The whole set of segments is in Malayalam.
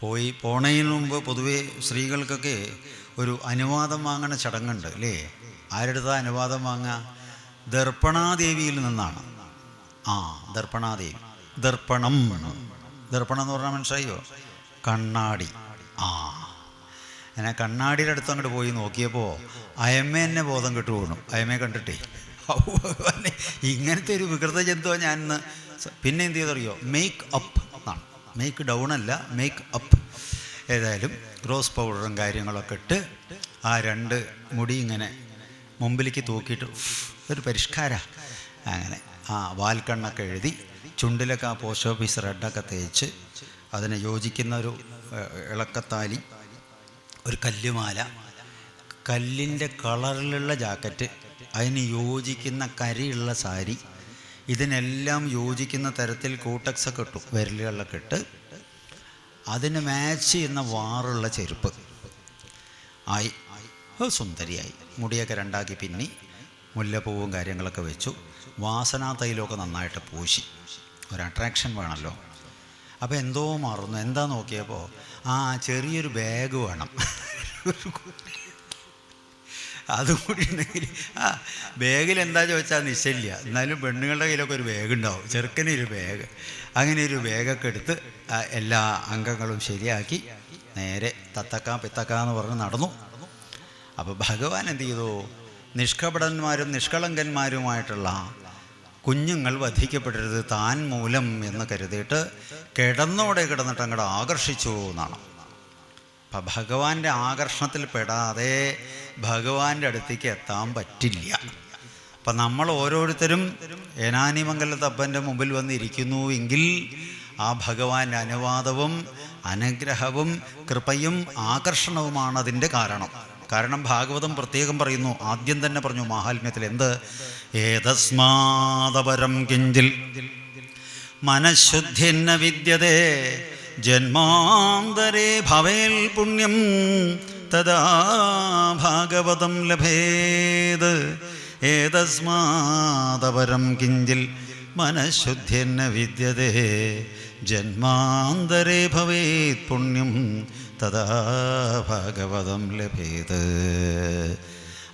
പോയി പോണതിന് മുമ്പ് പൊതുവേ സ്ത്രീകൾക്കൊക്കെ ഒരു അനുവാദം വാങ്ങണ ചടങ്ങുണ്ട് അല്ലേ? ആരെടുത്ത അനുവാദം വാങ്ങുക? ദർപ്പണാദേവിയിൽ നിന്നാണ്. ആ ദർപ്പണാദേവി. ദർപ്പണം ദർപ്പണം എന്ന് പറഞ്ഞാൽ മനസ്സിലായോ? കണ്ണാടി. ആ. ഞാൻ കണ്ണാടിയുടെ അടുത്ത് അങ്ങോട്ട് പോയി നോക്കിയപ്പോൾ അയമ്മ എന്നെ ബോധം കിട്ടുപോകണം വീണു അയമ്മയെ കണ്ടിട്ടേ. ഇങ്ങനത്തെ ഒരു വികൃത ജന്തുവാണ് ഞാൻ പിന്നെ എന്ത് ചെയ്തറിയോ? മേക്ക് അപ്പ് മേക്ക് ഡൗൺ അല്ല മേക്ക് അപ്പ് ഏതായാലും റോസ് പൗഡറും കാര്യങ്ങളൊക്കെ ഇട്ട് ആ രണ്ട് മുടി ഇങ്ങനെ മുമ്പിലേക്ക് തൂക്കിയിട്ട് ഒരു പരിഷ്കാര. അങ്ങനെ ആ വാൽക്കണ്ണൊക്കെ എഴുതി ചുണ്ടിലൊക്കെ ആ പോസ്റ്റ് ഓഫീസ് റെഡൊക്കെ തേച്ച് അതിനെ യോജിക്കുന്ന ഒരു ഇളക്കത്താലി ഒരു കല്ലുമാല. കല്ലിന്റെ കളറിലുള്ള ജാക്കറ്റ് അതിന് യോജിക്കുന്ന കരിയുള്ള സാരി ഇതിനെല്ലാം യോജിക്കുന്ന തരത്തിൽ കൂട്ടക്സൊക്കെ ഇട്ടു വിരലുകളിലൊക്കെ ഇട്ട്. അതിന് മാച്ച് ചെയ്യുന്ന വാറുള്ള ചെരുപ്പ്. ആയി. സുന്ദരിയായി. മുടിയൊക്കെ രണ്ടാക്കി പിന്നി മുല്ലപ്പൂവും കാര്യങ്ങളൊക്കെ വെച്ചു. വാസനാ തൈലമൊക്കെ നന്നായിട്ട് പൂശി. ഒരു അട്രാക്ഷൻ വേണമല്ലോ അപ്പോൾ എന്തോ മറന്നു. എന്താ നോക്കിയപ്പോൾ ആ ചെറിയൊരു ബാഗ് വേണം. അതും കൂടി ഉണ്ടെങ്കിൽ ആ ബാഗിൽ എന്താ ചോദിച്ചാൽ നിശ്ചയില്ല. എന്നാലും പെണ്ണുങ്ങളുടെ കയ്യിലൊക്കെ ഒരു ബാഗ് ഉണ്ടാവും. ചെറുക്കന് ഒരു ബാഗ്. അങ്ങനെ ഒരു ബാഗൊക്കെ എടുത്ത് എല്ലാ അംഗങ്ങളും ശരിയാക്കി നേരെ തത്തക്ക പിത്തക്ക എന്ന് പറഞ്ഞ് നടന്നു. അപ്പോൾ ഭഗവാൻ എന്ത് ചെയ്തു? നിഷ്കപടന്മാരും നിഷ്കളങ്കന്മാരുമായിട്ടുള്ള കുഞ്ഞുങ്ങൾ വധിക്കപ്പെടരുത് താൻ മൂലം എന്ന് കരുതിയിട്ട് കിടന്നോടെ കിടന്നിട്ട് അങ്ങോട്ട് ആകർഷിച്ചു എന്നാണ്. അപ്പം ഭഗവാന്റെ ആകർഷണത്തിൽ പെടാതെ ഭഗവാന്റെ അടുത്തേക്ക് എത്താൻ പറ്റില്ല. അപ്പം നമ്മൾ ഓരോരുത്തരും ഏനാനിമംഗലത്തപ്പന്റെ മുമ്പിൽ വന്നിരിക്കുന്നു എങ്കിൽ ആ ഭഗവാന്റെ അനുവാദവും അനുഗ്രഹവും കൃപയും ആകർഷണവുമാണ് അതിന്റെ കാരണം. കാരണം ഭാഗവതം പ്രത്യേകം പറയുന്നു ആദ്യം തന്നെ പറഞ്ഞു മാഹാത്മ്യത്തിൽ എന്ത്? ഏതസ്മാതപരം കിഞ്ചിൽ. മനഃശുദ്ധിന്ന വിദ്യതേ ജന്മാന്തരേ ഭവേൽ പുണ്യം തദാ ഭാഗവതം ലഭേത്. ഏതസ്മാതപരം കിഞ്ചിൽ മനഃശുദ്ധിന്ന വിദ്യതേ. ജന്മാന്തരേ ഭവേത് പുണ്യം തദാ ഭാഗവതം ലഭേത്.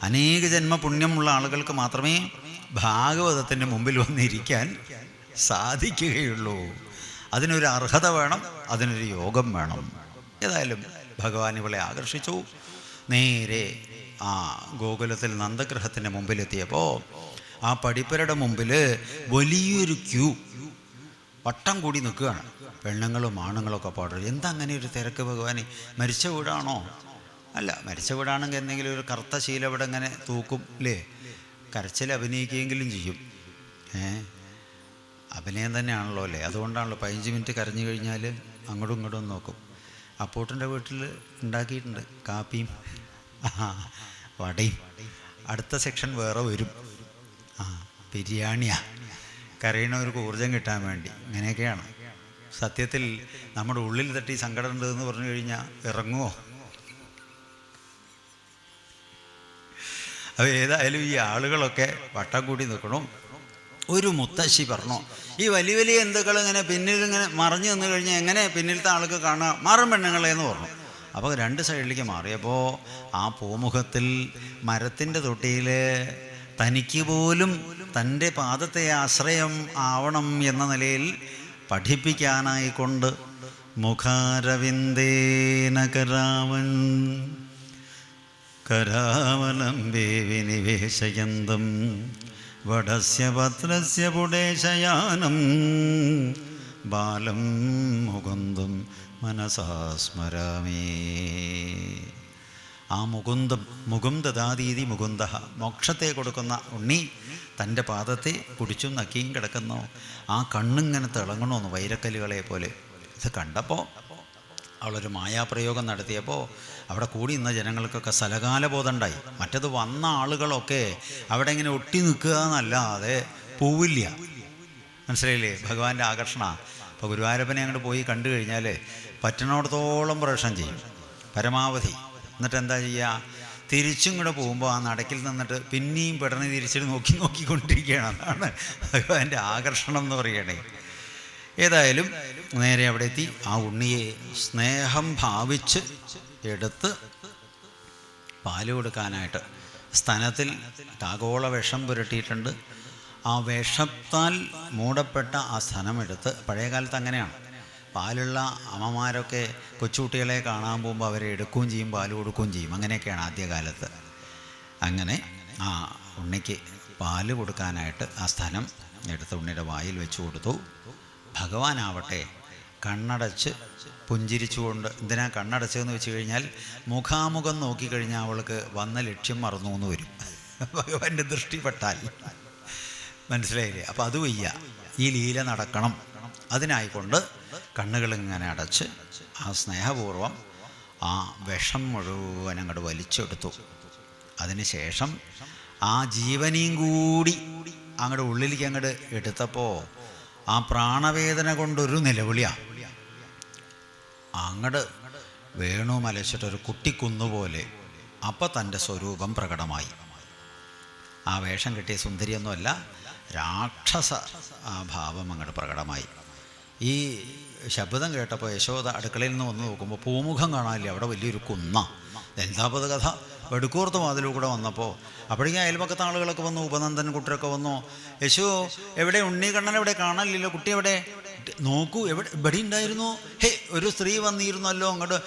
അനേക ജന്മ പുണ്യമുള്ള ആളുകൾക്ക് മാത്രമേ ഭാഗവതത്തിന്റെ മുമ്പിൽ വന്നിരിക്കാൻ സാധിക്കുകയുള്ളൂ. അതിനൊരു അർഹത വേണം അതിനൊരു യോഗം വേണം. ഏതായാലും ഭഗവാൻ ഇവളെ ആകർഷിച്ചു. നേരെ ആ ഗോകുലത്തിൽ നന്ദഗ്രഹത്തിന്റെ മുമ്പിലെത്തിയപ്പോൾ ആ പടിപ്പരയുടെ മുമ്പിൽ വലിയൊരു ക്യൂ. വട്ടം കൂടി നിൽക്കുകയാണ്. പെണ്ണുങ്ങളും ആണുങ്ങളൊക്കെ പാടും. എന്താ അങ്ങനെ ഒരു തിരക്ക് ഭഗവാനെ? മരിച്ച വീടാണോ? അല്ല മരിച്ച വീടാണെങ്കിൽ എന്തെങ്കിലും ഒരു കറുത്ത ശീല ഇവിടെ ഇങ്ങനെ തൂക്കും അല്ലേ കരച്ചിൽ അഭിനയിക്കുകയെങ്കിലും ചെയ്യും. ഏ? അഭിനയം തന്നെയാണല്ലോ അല്ലേ? അതുകൊണ്ടാണല്ലോ പതിനഞ്ച് മിനിറ്റ് കരഞ്ഞു കഴിഞ്ഞാൽ അങ്ങോട്ടും ഇങ്ങോട്ടും നോക്കും. അപ്പൂട്ടന്റെ വീട്ടിൽ ഉണ്ടാക്കിയിട്ടുണ്ട് കാപ്പിയും വടയും. അടുത്ത സെക്ഷൻ വേറെ വരും. ആ ബിരിയാണിയാ. കരയണവർക്ക് ഊർജം കിട്ടാൻ വേണ്ടി. ഇങ്ങനെയൊക്കെയാണ്. സത്യത്തിൽ നമ്മുടെ ഉള്ളിൽ തട്ടി സങ്കടം ഉണ്ട് എന്ന് പറഞ്ഞു കഴിഞ്ഞാൽ ഇറങ്ങുമോ അപ്പോൾ ഏതായാലും ഈ ആളുകളൊക്കെ വട്ടം കൂടി നിൽക്കണം. ഒരു മുത്തശ്ശി പറഞ്ഞു ഈ വലിയ വലിയ എന്തുക്കൾ ഇങ്ങനെ പിന്നിൽ ഇങ്ങനെ മറിഞ്ഞു നിന്ന് കഴിഞ്ഞാൽ എങ്ങനെ പിന്നിലത്തെ ആൾക്ക് കാണുക? മാറും പെണ്ണുങ്ങളെ എന്ന് പറഞ്ഞു. അപ്പോൾ രണ്ട് സൈഡിലേക്ക് മാറിയപ്പോൾ ആ പൂമുഖത്തിൽ മരത്തിന്റെ തൊട്ടിയിൽ തനിക്ക് പോലും തന്റെ പാദത്തെ ആശ്രയം ആവണം എന്ന നിലയിൽ പഠിപ്പിക്കാനായിക്കൊണ്ട് മുഖാരവിന്ദേനകരാവൻ കരാവലം വിനിവേശയന്തം വടസ്യ പത്രസ്യ പുടേശയാനം. ബാലം മുകുന്ദം മനസാ സ്മരാമേ. ആ മുകുന്ദം മുകുന്ദദാദീതി മുകുന്ദ മോക്ഷത്തെ കൊടുക്കുന്ന ഉണ്ണി തന്റെ പാദത്തെ കുടിച്ചും നക്കിയും കിടക്കുന്നു. ആ കണ്ണിങ്ങനെ തിളങ്ങണമെന്ന് വൈരക്കല്ലുകളെ പോലെ. ഇത് കണ്ടപ്പോൾ അവളൊരു മായാപ്രയോഗം നടത്തിയപ്പോൾ അവിടെ കൂടി നിന്ന ജനങ്ങൾക്കൊക്കെ സ്ഥലകാലബോധം ഉണ്ടായി മറ്റത് വന്ന ആളുകളൊക്കെ അവിടെ ഇങ്ങനെ ഒട്ടി നിൽക്കുക എന്നല്ലാതെ പോവില്ല. മനസ്സിലായില്ലേ? ഭഗവാന്റെ ആകർഷണ. അപ്പോൾ ഗുരുവായൂരപ്പനെ അങ്ങോട്ട് പോയി കണ്ടു കഴിഞ്ഞാൽ പറ്റണോടത്തോളം പ്രവേശനം ചെയ്യും. പരമാവധി. എന്നിട്ട് എന്താ ചെയ്യുക തിരിച്ചും കൂടെ പോകുമ്പോൾ ആ നടക്കിൽ നിന്നിട്ട് പിന്നെയും പെടണി തിരിച്ചിട്ട് നോക്കി നോക്കിക്കൊണ്ടിരിക്കുകയാണ്. അതാണ് ഭഗവാന്റെ ആകർഷണം എന്ന് പറയണേ ഏതായാലും നേരെ അവിടെ എത്തി ആ ഉണ്ണിയെ സ്നേഹം ഭാവിച്ച് എടുത്ത് പാൽ കൊടുക്കാനായിട്ട് സ്തനത്തിൽ കാകോള വിഷം പുരട്ടിയിട്ടുണ്ട്. ആ വിഷത്താൽ മൂടപ്പെട്ട ആ സ്ഥലമെടുത്ത് പഴയ കാലത്ത് അങ്ങനെയാണ്. പാലുള്ള അമ്മമാരൊക്കെ കൊച്ചുകുട്ടികളെ കാണാൻ പോകുമ്പോൾ അവരെ എടുക്കുകയും ചെയ്യും പാൽ കൊടുക്കുകയും ചെയ്യും. അങ്ങനെയൊക്കെയാണ് ആദ്യകാലത്ത്. അങ്ങനെ ആ ഉണ്ണിക്ക് പാൽ കൊടുക്കാനായിട്ട് ആ സ്ഥലം എടുത്ത് ഉണ്ണിയുടെ വായിൽ വെച്ച് കൊടുത്തു. ഭഗവാനാവട്ടെ കണ്ണടച്ച് പുഞ്ചിരിച്ചുകൊണ്ട് എന്തിനാ കണ്ണടച്ചതെന്ന് വെച്ച് കഴിഞ്ഞാൽ മുഖാമുഖം നോക്കിക്കഴിഞ്ഞാൽ അവൾക്ക് വന്ന ലക്ഷ്യം മറന്നു എന്ന് വരും. ഭഗവാന്റെ ദൃഷ്ടിപ്പെട്ടാൽ മനസ്സിലായില്ലേ? അപ്പം അത് വയ്യ. ഈ ലീല നടക്കണം. അതിനായിക്കൊണ്ട് കണ്ണുകളിങ്ങനെ അടച്ച് ആ സ്നേഹപൂർവം ആ വിഷം മുഴുവൻ അങ്ങോട്ട് വലിച്ചെടുത്തു. അതിനുശേഷം ആ ജീവനെയും കൂടി അങ്ങോട്ട് ഉള്ളിലേക്ക് അങ്ങോട്ട് എടുത്തപ്പോൾ ആ പ്രാണവേദന കൊണ്ടൊരു നിലവിളിയാണ് അങ്ങട് വേണു മലച്ചിട്ടൊരു കുട്ടിക്കുന്നുപോലെ അപ്പം തന്റെ സ്വരൂപം പ്രകടമായി. ആ വേഷം കിട്ടിയ സുന്ദരിയൊന്നുമല്ല രാക്ഷസ ആ ഭാവം അങ്ങോട്ട് പ്രകടമായി. ഈ ശബ്ദം കേട്ടപ്പോൾ യശോദ അടുക്കളയിൽ നിന്ന് വന്ന് നോക്കുമ്പോൾ പൂമുഖം കാണാനില്ല അവിടെ വലിയൊരു കുന്ന. എന്താപത് കഥ വെടുക്കൂർത്ത് വാതിലൂടെ കൂടെ വന്നപ്പോൾ അപ്പോഴേക്കും അയൽപക്കത്തെ ആളുകളൊക്കെ വന്നു ഉപനന്ദൻ കുട്ടിയൊക്കെ വന്നു. യശു എവിടെ? ഉണ്ണികണ്ണൻ എവിടെ? കാണാനില്ലല്ലോ. കുട്ടി എവിടെ? നോക്കൂ എവിടെ? ഇവിടെ ഉണ്ടായിരുന്നു. ഹേ ഒരു സ്ത്രീ വന്നിരുന്നല്ലോ അങ്ങോട്ട്.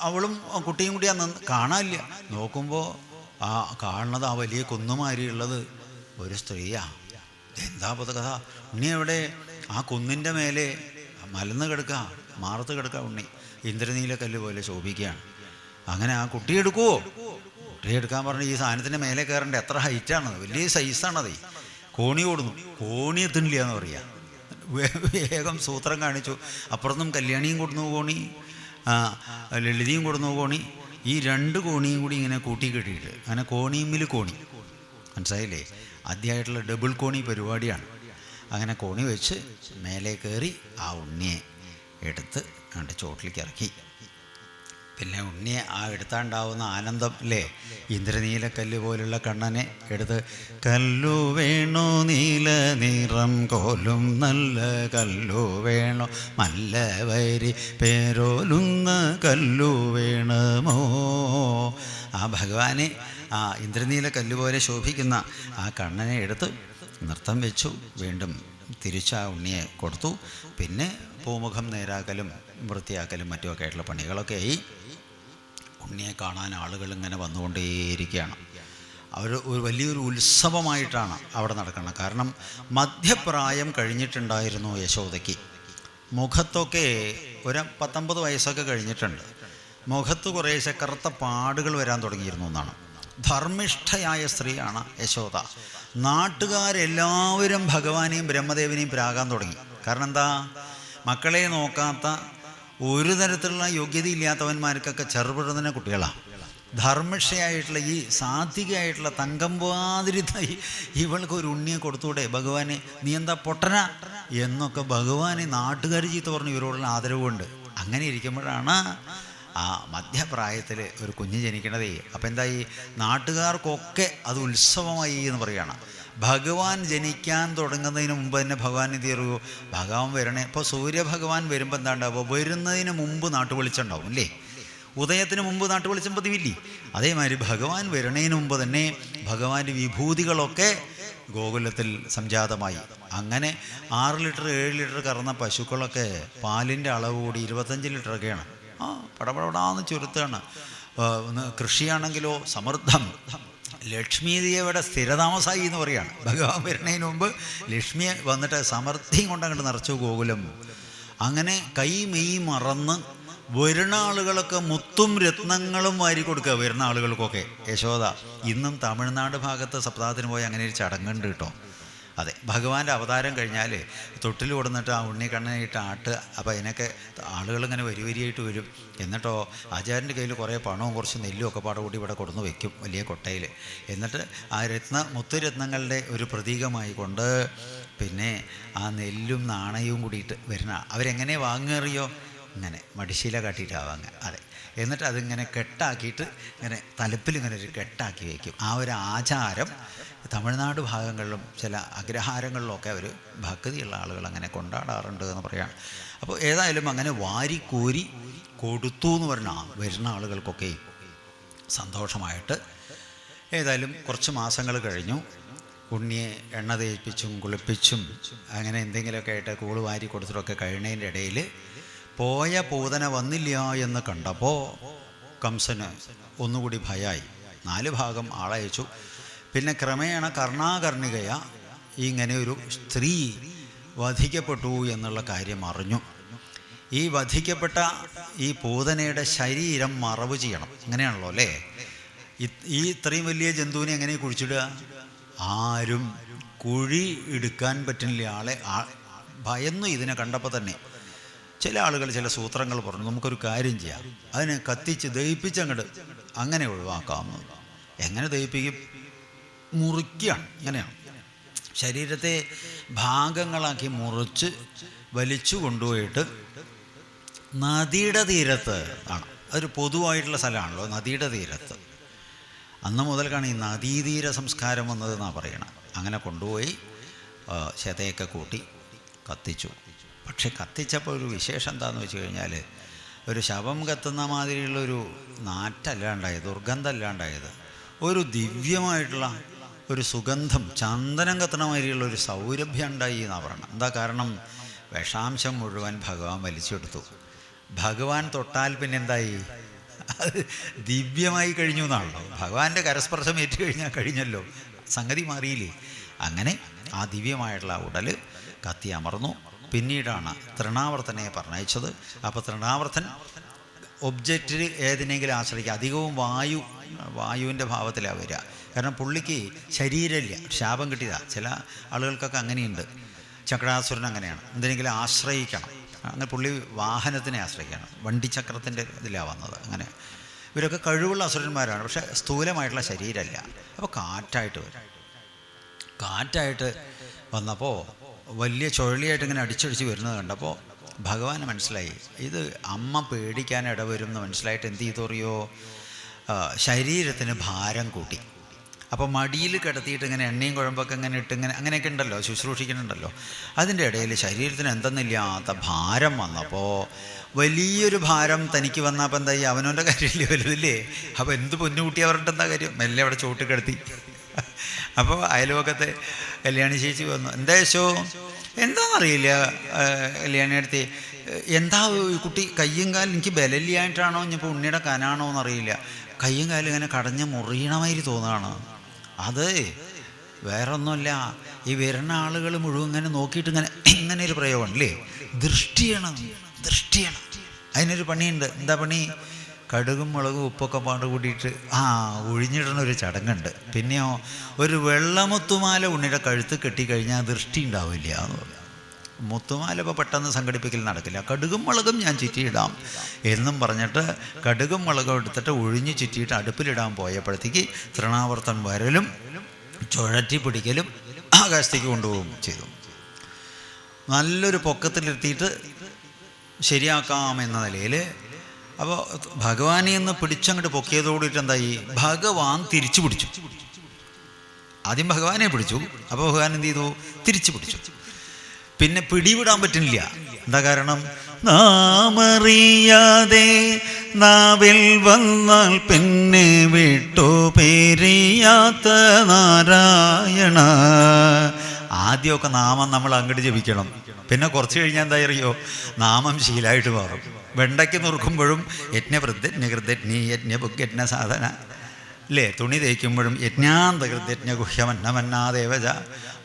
അവളും കുട്ടിയും കൂടി അന്ന് കാണാനില്ല. നോക്കുമ്പോൾ ആ കാണുന്നത് ആ വലിയ കുന്നുമാരിയുള്ളത് ഒരു സ്ത്രീയാ. എന്താ കഥ ഉണ്ണി എവിടെ? ആ കുന്നിന്റെ മേലെ മലന്ന് കിടക്കുക മാറത്ത് കിടക്കുക ഉണ്ണി. ഇന്ദ്രനീല കല്ല് പോലെ ശോഭിക്കുകയാണ്. അങ്ങനെ ആ കുട്ടി എടുക്കുവോ? കുട്ടി എടുക്കാൻ പറഞ്ഞ് ഈ സാധനത്തിന്റെ മേലെ കയറേണ്ട. എത്ര ഹൈറ്റാണ് വലിയ സൈസാണത്. കോണി ഓടുന്നു. കോണി എത്തണില്ല എന്ന് പറയാ. വേ- വേഗം സൂത്രം കാണിച്ചു. അപ്പുറത്തും കല്യാണിയും കൊടുന്നു കോണി ലളിതയും കൊടുന്നു കോണി. ഈ രണ്ട് കോണിയും കൂടി ഇങ്ങനെ കൂട്ടി കെട്ടിയിട്ട്. അങ്ങനെ കോണിയുമ്മിൽ കോണി. മനസ്സിലായില്ലേ? ആദ്യമായിട്ടുള്ള ഡബിൾ കോണി പരിപാടിയാണ്. അങ്ങനെ കോണി വെച്ച് മേലെ കയറി ആ ഉണ്ണിയെ എടുത്ത് അങ്ങോട്ട് ചോട്ടിലേക്ക് ഇറക്കി. പിന്നെ ഉണ്ണി ആ എടുത്താണ്ടാവുന്ന ആനന്ദം അല്ലേ ഇന്ദ്രനീലക്കല്ല് പോലുള്ള കണ്ണനെ എടുത്ത് കല്ലു വേണോ നീല നിറം കോലും നല്ല കല്ലു വേണോ നല്ല വരി പേരോലുന്ന കല്ലു വേണമോ? ആ ഭഗവാനെ ആ ഇന്ദ്രനീല കല്ല് പോലെ ശോഭിക്കുന്ന ആ കണ്ണനെ എടുത്ത് നൃത്തം വെച്ചു. വീണ്ടും തിരിച്ച് ഉണ്ണിയെ കൊടുത്തു. പിന്നെ പൂമുഖം നേരാക്കലും വൃത്തിയാക്കലും മറ്റുമൊക്കെ ആയിട്ടുള്ള പണികളൊക്കെ ആയി. ഉണ്ണിയെ കാണാൻ ആളുകൾ ഇങ്ങനെ വന്നുകൊണ്ടേയിരിക്കുകയാണ്. അവർ ഒരു വലിയൊരു ഉത്സവമായിട്ടാണ് അവിടെ നടക്കുന്നത്. കാരണം മധ്യപ്രായം കഴിഞ്ഞിട്ടുണ്ടായിരുന്നു യശോദയ്ക്ക്. മുഖത്തൊക്കെ ഒരു പത്തൊമ്പത് വയസ്സൊക്കെ കഴിഞ്ഞിട്ടുണ്ട്. മുഖത്ത് കുറേശ്ശെ കറുത്ത പാടുകൾ വരാൻ തുടങ്ങിയിരുന്നു എന്നാണ്. ധർമ്മിഷ്ഠയായ സ്ത്രീയാണ് യശോദ. നാട്ടുകാരെല്ലാവരും ഭഗവാനെയും ബ്രഹ്മദേവനെയും പ്രാകാൻ തുടങ്ങി. കാരണം എന്താ? മക്കളെ നോക്കാത്ത ഒരു തരത്തിലുള്ള യോഗ്യതയില്ലാത്തവന്മാർക്കൊക്കെ ചെറുപിടുന്ന കുട്ടികളാണ് ധർമ്മിഷയായിട്ടുള്ള ഈ സാധികയായിട്ടുള്ള തങ്കം പോവാതിരിതായി ഇവൾക്ക് ഒരു ഉണ്ണിയെ കൊടുത്തൂടെ ഭഗവാനെ നീ എന്താ പൊട്ടന? എന്നൊക്കെ ഭഗവാനെ നാട്ടുകാർ ചീത്ത പറഞ്ഞു ഇവരോടുള്ള ആദരവുണ്ട്. അങ്ങനെ ഇരിക്കുമ്പോഴാണ് ആ മധ്യപ്രായത്തിൽ ഒരു കുഞ്ഞ് ജനിക്കണതേ. അപ്പം എന്തായി നാട്ടുകാർക്കൊക്കെ അത് ഉത്സവമായി എന്ന് പറയുകയാണ് ഭഗവാൻ ജനിക്കാൻ തുടങ്ങുന്നതിന് മുമ്പ് തന്നെ ഭഗവാൻ എന്ത് ചെയ്യൂ? ഭഗവാൻ വരണേ. ഇപ്പോൾ സൂര്യഭഗവാൻ വരുമ്പോൾ എന്താ ഉണ്ടാവുക വരുന്നതിന് മുമ്പ് നാട്ടുവെളിച്ചുണ്ടാവും അല്ലേ? ഉദയത്തിന് മുമ്പ് നാട്ടുവെളിച്ചം പതിവില്ലേ? അതേമാതിരി ഭഗവാൻ വരണേന് മുമ്പ് തന്നെ ഭഗവാന്റെ വിഭൂതികളൊക്കെ ഗോകുലത്തിൽ സംജാതമായി. അങ്ങനെ ആറ് ലിറ്റർ ഏഴ് ലിറ്റർ കറന്ന പശുക്കളൊക്കെ പാലിന്റെ അളവ് കൂടി ഇരുപത്തഞ്ച് ലിറ്ററൊക്കെയാണ്. ആ പടപടപടാന്ന് ചുരുത്താണ്. കൃഷിയാണെങ്കിലോ സമൃദ്ധം. ലക്ഷ്മി ദേവിയുടെ സ്ഥിരതാമസമായി എന്ന് പറയാണ്. ഭഗവാൻ വരുന്നതിന് മുമ്പ് ലക്ഷ്മിയെ വന്നിട്ട് സമൃദ്ധിയും കൊണ്ട് അങ്ങോട്ട് നിറച്ചു ഗോകുലം. അങ്ങനെ കൈ മെയ് മറന്ന് വരുന്ന ആളുകളൊക്കെ മുത്തും രത്നങ്ങളും വാരി കൊടുക്കുക വരുന്ന ആളുകൾക്കൊക്കെ. യശോദ ഇന്നും തമിഴ്നാട് ഭാഗത്ത് സപ്താഹത്തിന് പോയി അങ്ങനെ ഒരു ചടങ്ങുണ്ട് കേട്ടോ. അതെ ഭഗവാന്റെ അവതാരം കഴിഞ്ഞാൽ തൊട്ടിൽ കൊടുന്നിട്ട് ആ ഉണ്ണിക്കണ്ണനായിട്ട് ആട്ട് അപ്പോൾ അതിനൊക്കെ ആളുകൾ ഇങ്ങനെ വരി വരിയായിട്ട് വരും. എന്നിട്ടോ ആചാര്യന്റെ കയ്യിൽ കുറേ പണവും കുറച്ച് നെല്ലും ഒക്കെ പാട കൂടി ഇവിടെ കൊടുന്ന് വെക്കും വലിയ കൊട്ടയിൽ. എന്നിട്ട് ആ രത്ന മുത്തുരത്നങ്ങളുടെ ഒരു പ്രതീകമായി കൊണ്ട് പിന്നെ ആ നെല്ലും നാണയവും കൂടിയിട്ട് വരുന്ന അവരെങ്ങനെ വാങ്ങേറിയോ? ഇങ്ങനെ മടിശീല കാട്ടിയിട്ടാണ് വാങ്ങുക അതെ എന്നിട്ട് അതിങ്ങനെ കെട്ടാക്കിയിട്ട് ഇങ്ങനെ തലപ്പിൽ ഇങ്ങനെ ഒരു കെട്ടാക്കി വയ്ക്കും ആ ഒരു ആചാരം തമിഴ്നാട് ഭാഗങ്ങളിലും ചില അഗ്രഹാരങ്ങളിലൊക്കെ അവർ ഭക്തിയുള്ള ആളുകൾ അങ്ങനെ കൊണ്ടാടാറുണ്ട് എന്ന് പറയാം. അപ്പോൾ ഏതായാലും അങ്ങനെ വാരിക്കോരി കൊടുത്തു എന്ന് പറഞ്ഞാൽ വരുന്ന ആളുകൾക്കൊക്കെ സന്തോഷമായിട്ട് ഏതായാലും കുറച്ച് മാസങ്ങൾ കഴിഞ്ഞു. ഉണ്ണിയെ എണ്ണ തേപ്പിച്ചും കുളിപ്പിച്ചും അങ്ങനെ എന്തെങ്കിലുമൊക്കെ ആയിട്ട് കൂൾ വാരി കൊടുത്തിട്ടൊക്കെ കഴിയുന്നതിന്റെ ഇടയിൽ പോയ പൂതന വന്നില്ല എന്ന് കണ്ടപ്പോൾ കംസന് ഒന്നുകൂടി ഭയായി. നാല് ഭാഗം ആളയച്ചു. പിന്നെ ക്രമേണ കർണാകർണികയ ഇങ്ങനെ ഒരു സ്ത്രീ വധിക്കപ്പെട്ടു എന്നുള്ള കാര്യം അറിഞ്ഞു. ഈ വധിക്കപ്പെട്ട ഈ പൂതനയുടെ ശരീരം മറവ് ചെയ്യണം. അങ്ങനെയാണല്ലോ അല്ലേ? ഈ ഇത്രയും വലിയ ജന്തുവിനെ എങ്ങനെ കുഴിച്ചിടുക? ആരും കുഴി എടുക്കാൻ പറ്റുന്നില്ല. ആളെ ഭയന്നു ഇതിനെ കണ്ടപ്പോൾ തന്നെ. ചില ആളുകൾ ചില സൂത്രങ്ങൾ പറഞ്ഞു നമുക്കൊരു കാര്യം ചെയ്യാം. അതിനെ കത്തിച്ച് ദഹിപ്പിച്ചങ്ങോട്ട് അങ്ങനെ ഒഴിവാക്കാം. എങ്ങനെ ദഹിപ്പിക്കും? മുറിക്കുകയാണ് ഇങ്ങനെയാണ് ശരീരത്തെ ഭാഗങ്ങളാക്കി മുറിച്ച് വലിച്ചു കൊണ്ടുപോയിട്ട് നദിയുടെ തീരത്ത് ആണ്. അതൊരു പൊതുവായിട്ടുള്ള സ്ഥലമാണല്ലോ നദിയുടെ തീരത്ത്. അന്ന് മുതൽക്കാണ് ഈ നദീതീര സംസ്കാരം വന്നതെന്നാണ് പറയണം. അങ്ങനെ കൊണ്ടുപോയി ശതയൊക്കെ കൂട്ടി കത്തിച്ചു. പക്ഷെ കത്തിച്ചപ്പോൾ ഒരു വിശേഷം എന്താണെന്ന് വെച്ച് കഴിഞ്ഞാൽ ഒരു ശവം കത്തുന്ന മാതിരിയുള്ളൊരു നാറ്റല്ലാണ്ടായത് ദുർഗന്ധമല്ലാണ്ടായത് ഒരു ദിവ്യമായിട്ടുള്ള ഒരു സുഗന്ധം ചന്ദനം കത്തണ മാതിരിയുള്ള ഒരു സൗരഭ്യം ഉണ്ടായി എന്നാണ് പറയണം. എന്താ കാരണം? വിഷാംശം മുഴുവൻ ഭഗവാൻ വലിച്ചെടുത്തു. ഭഗവാൻ തൊട്ടാൽ പിന്നെ എന്തായി അത് ദിവ്യമായി കഴിഞ്ഞു എന്നാണല്ലോ. ഭഗവാന്റെ കരസ്പർശം ഏറ്റു കഴിഞ്ഞാൽ കഴിഞ്ഞല്ലോ. സംഗതി മാറിയില്ലേ? അങ്ങനെ ആ ദിവ്യമായിട്ടുള്ള ഉടൽ കത്തി അമർന്നു. പിന്നീടാണ് തൃണാവർത്തനെ പറഞ്ഞയച്ചത്. അപ്പോൾ തൃണാവർത്തൻ ഒബ്ജക്റ്റിൽ ഏതിനെങ്കിലും ആശ്രയിക്കുക. അധികവും വായു വായുവിന്റെ ഭാവത്തിലാണ് വരിക. കാരണം പുള്ളിക്ക് ശരീരമില്ല ശാപം കിട്ടിയതാ. ചില ആളുകൾക്കൊക്കെ അങ്ങനെയുണ്ട്. ചക്രാസുരൻ അങ്ങനെയാണ്. എന്തിനെങ്കിലും ആശ്രയിക്കണം. അങ്ങനെ പുള്ളി വാഹനത്തിനെ ആശ്രയിക്കണം വണ്ടിച്ചക്രത്തിന്റെ ഇതിലാണ് വന്നത്. അങ്ങനെ. ഇവരൊക്കെ കഴിവുള്ള അസുരന്മാരാണ്. പക്ഷേ സ്ഥൂലമായിട്ടുള്ള ശരീരമല്ല. അപ്പോൾ കാറ്റായിട്ട് വരും. കാറ്റായിട്ട് വന്നപ്പോൾ വലിയ ചുഴലിയായിട്ട് ഇങ്ങനെ അടിച്ചടിച്ച് വരുന്നത് കണ്ടപ്പോൾ ഭഗവാൻ മനസ്സിലായി. ഇത് അമ്മ പേടിക്കാൻ ഇടവരും എന്ന് മനസ്സിലായിട്ട് എന്ത് ചെയ്തറിയോ ശരീരത്തിന് ഭാരം കൂട്ടി. അപ്പോൾ മടിയിൽ കിടത്തിയിട്ട് ഇങ്ങനെ എണ്ണയും കുഴമ്പൊക്കെ ഇങ്ങനെ ഇട്ട് ഇങ്ങനെ അങ്ങനെയൊക്കെ ഉണ്ടല്ലോ ശുശ്രൂഷിക്കുന്നുണ്ടല്ലോ. അതിന്റെ ഇടയിൽ ശരീരത്തിന് എന്തെന്നില്ലാത്ത ഭാരം വന്നപ്പോൾ വലിയൊരു ഭാരം തനിക്ക് വന്നപ്പോൾ എന്തായി? അവനവന്റെ കാര്യമില്ല? വലുതില്ലേ? അപ്പോൾ എന്ത് പൊന്നുകൂട്ടി അവരുടെ എന്താ കാര്യം? മെല്ലെ അവിടെ ചോട്ട് കിടത്തി. അപ്പോൾ അയൽവക്കത്തെ കല്യാണി ചേച്ചി വന്നു എന്താ ശോ എന്താണെന്നറിയില്ല ആ, കല്യാണി അടുത്ത്. എന്താ ഈ കുട്ടി കയ്യും കാലും എനിക്ക് ബലമില്ലായിട്ടാണോ ഇനിയിപ്പോൾ ഉണ്ണിയുടെ കനാണോ എന്നറിയില്ല കയ്യും കാലും ഇങ്ങനെ കടഞ്ഞ് മുറിയണമാതിരി തോന്നുകയാണ് അത് വേറെ ഒന്നുമല്ല ഈ വരുന്ന ആളുകൾ മുഴുവൻ ഇങ്ങനെ നോക്കിയിട്ട് ഇങ്ങനെ ഇങ്ങനെ ഒരു പ്രയോഗം അല്ലേ ദൃഷ്ടിയാണ് ദൃഷ്ടിയാണ് അതിനൊരു പണിയുണ്ട്. എന്താ പണി? കടുകും മുളകും ഉപ്പൊക്കെ പാട് കൂട്ടിയിട്ട് ആ ഒഴിഞ്ഞിടുന്ന ഒരു ചടങ്ങുണ്ട്. പിന്നെയോ ഒരു വെള്ളമുത്തുമാല ഉണ്ണിയുടെ കഴുത്ത് കെട്ടിക്കഴിഞ്ഞാൽ ദൃഷ്ടി ഉണ്ടാവില്ല എന്ന് പറഞ്ഞു മുത്തുമാല ഇപ്പോൾ പെട്ടെന്ന് സംഘടിപ്പിക്കൽ നടക്കില്ല. കടുകും മുളകും ഞാൻ ചുറ്റിയിടാം എന്നും പറഞ്ഞിട്ട് കടുകും മുളകും എടുത്തിട്ട് ഒഴിഞ്ഞ് ചുറ്റിയിട്ട് അടുപ്പിലിടാൻ പോയപ്പോഴത്തേക്ക് തൃണാവർത്തൻ വരലും ചുഴറ്റി പിടിക്കലും ആകാശത്തേക്ക് കൊണ്ടുപോകും ചെയ്തു. നല്ലൊരു പൊക്കത്തിലെത്തിയിട്ട് ശരിയാക്കാം എന്ന നിലയിൽ അപ്പോൾ ഭഗവാനെ ഒന്ന് പിടിച്ചങ്ങോട്ട് പൊക്കിയതോടിയിട്ട് എന്തായി? ഭഗവാൻ തിരിച്ചു പിടിച്ചു. ആദ്യം ഭഗവാനെ പിടിച്ചു. അപ്പോൾ ഭഗവാൻ എന്ത് ചെയ്തു? തിരിച്ചു പിടിച്ചു. പിന്നെ പിടിവിടാൻ പറ്റുന്നില്ല. എന്താ കാരണം? നാമറിയാതെ നാവിൽ വന്നാൽ പിന്നെ വിട്ടു പേരിയാത്ത നാരായണ. ആദ്യമൊക്കെ നാമം നമ്മൾ അങ്ങോട്ട് ജപിക്കണം. പിന്നെ കുറച്ച് കഴിഞ്ഞാൽ എന്താ അറിയോ? നാമം ശീലമായിട്ട് മാറും. വെണ്ടയ്ക്ക് നുറുക്കുമ്പോഴും യജ്ഞ വൃദ്ധജ്ഞ കൃതജ്ഞ യജ്ഞ ബുക്ക് യജ്ഞ സാധന അല്ലേ തുണി തേക്കുമ്പോഴും യജ്ഞാന്തകൃത്യജ്ഞഗുഹ്യമന്നമന്നാദേവജ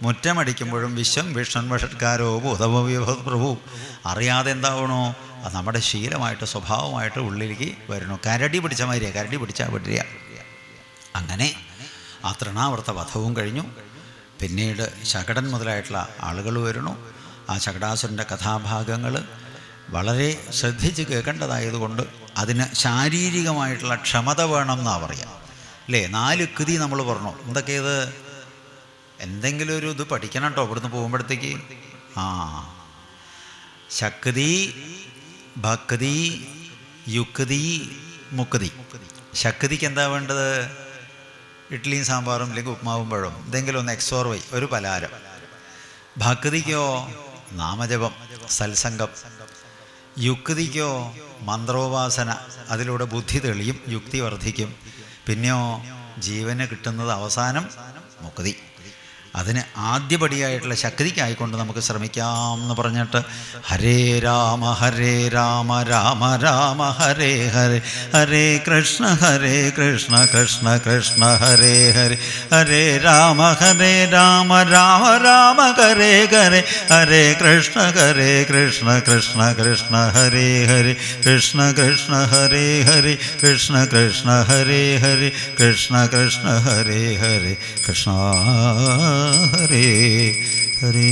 മുറ്റമടിക്കുമ്പോഴും വിശ്വം വിഷ്ണൻ വഷത്കാരോ ഭൂതമോ വിഭവ പ്രഭു. അറിയാതെ എന്താവണോ? അത് നമ്മുടെ ശീലമായിട്ട് സ്വഭാവമായിട്ട് ഉള്ളിലേക്ക് വരുന്നു. കരടി പിടിച്ച മാതിരിയാണ് കരടി പിടിച്ചാൽ വിടില്ല അങ്ങനെ ആ തൃണാവൃത്ത വധവും കഴിഞ്ഞു. പിന്നീട് ശകടൻ മുതലായിട്ടുള്ള ആളുകൾ വരുന്നു. ആ ശകടാസുരന്റെ കഥാഭാഗങ്ങൾ വളരെ ശ്രദ്ധിച്ച് കേൾക്കേണ്ടതായതുകൊണ്ട് അതിന് ശാരീരികമായിട്ടുള്ള ക്ഷമത വേണം എന്നാണ് പറയുക അല്ലേ നാല് കൃതി നമ്മൾ പറഞ്ഞു. എന്തൊക്കെയത് എന്തെങ്കിലും ഒരു ഇത് പഠിക്കണം കേട്ടോ ഇവിടുന്ന് പോകുമ്പോഴത്തേക്ക്. ആ. ശക്തി ഭക്തി യുക്തി മുക്തി. ശക്തിക്ക് എന്താ വേണ്ടത്? ഇഡ്ഡലിയും സാമ്പാറും അല്ലെങ്കിൽ ഉപ്മാവും പഴവും. എന്തെങ്കിലും ഒന്ന് എക്സോർ വൈ ഒരു പലഹാരം. ഭക്തിക്കോ നാമജപം സത്സംഗം. യുക്തിക്കോ മന്ത്രോപാസന. അതിലൂടെ ബുദ്ധി തെളിയും യുക്തി വർദ്ധിക്കും. പിന്നെയോ ജീവന് കിട്ടുന്നത് അവസാനം മുക്തി. അതിന് ആദ്യപടിയായിട്ടുള്ള ശക്തിക്കായിക്കൊണ്ട് നമുക്ക് ശ്രമിക്കാം എന്ന് പറഞ്ഞിട്ട് ഹരേ രാമ ഹരേ രാമ രാമ രാമ ഹരേ ഹരേ ഹരേ കൃഷ്ണ ഹരേ കൃഷ്ണ കൃഷ്ണ കൃഷ്ണ ഹരേ ഹരേ ഹരേ രാമ ഹരേ രാമ രാമ രാമ ഹരേ ഹരേ ഹരേ കൃഷ്ണ ഹരേ കൃഷ്ണ കൃഷ്ണ കൃഷ്ണ ഹരേ ഹരേ കൃഷ്ണ കൃഷ്ണ ഹരേ ഹരേ കൃഷ്ണ കൃഷ്ണ ഹരേ ഹരേ കൃഷ്ണ കൃഷ്ണ ഹരേ ഹരേ കൃഷ്ണ ഹരേ ഹരേ